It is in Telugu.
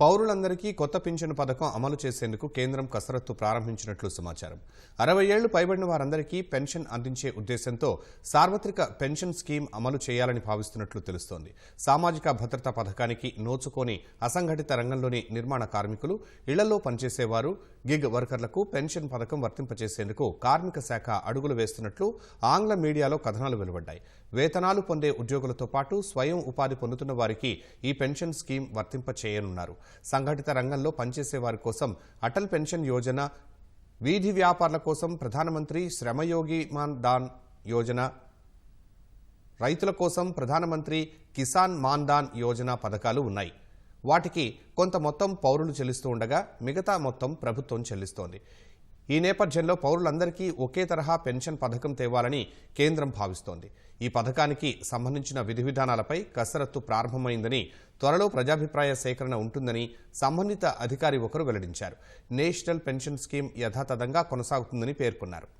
పౌరులందరికీ కొత్త పింఛను పథకం అమలు చేసేందుకు కేంద్రం కసరత్తు ప్రారంభించినట్లు సమాచారం. అరవై ఏళ్ళు పైబడిన వారందరికీ పెన్షన్ అందించే ఉద్దేశంతో సార్వత్రిక పెన్షన్ స్కీమ్ అమలు చేయాలని భావిస్తున్నట్లు తెలుస్తోంది. సామాజిక భద్రతా పథకానికి నోచుకోని అసంఘటిత రంగంలోని నిర్మాణ కార్మికులు ఇళ్ళలో పనిచేసేవారు గిగ్ వర్కర్లకు పెన్షన్ పథకం వర్తింపచేసేందుకు కార్మిక శాఖ అడుగులు వేస్తున్నట్లు ఆంగ్ల మీడియాలో కథనాలు వెలువడ్డాయి. వేతనాలు పొందే ఉద్యోగులతో పాటు స్వయం ఉపాధి పొందుతున్న వారికి ఈ పెన్షన్ స్కీమ్ వర్తింపచేయనున్నారు. సంఘటిత రంగంలో పనిచేసే వారి కోసం అటల్ పెన్షన్ యోజన వీధి వ్యాపారుల కోసం ప్రధానమంత్రి శ్రమయోగి మాన్ దాన్ యోజన రైతుల కోసం ప్రధానమంత్రి కిసాన్ మాన్దాన్ యోజన పథకాలు ఉన్నాయి. వాటికి కొంత మొత్తం పౌరులు చెల్లిస్తూ ఉండగా మిగతా మొత్తం ప్రభుత్వం చెల్లిస్తోంది. ఈ నేపథ్యంలో పౌరులందరికీ ఒకే తరహా పెన్షన్ పథకం తేవాలని కేంద్రం భావిస్తోంది. ఈ పథకానికి సంబంధించిన విధి విధానాలపై కసరత్తు ప్రారంభమైందని త్వరలో ప్రజాభిప్రాయ సేకరణ ఉంటుందని సంబంధిత అధికారి ఒకరు వెల్లడించారు. నేషనల్ పెన్షన్ స్కీమ్ యథాతథంగా కొనసాగుతుందని పేర్కొన్నారు.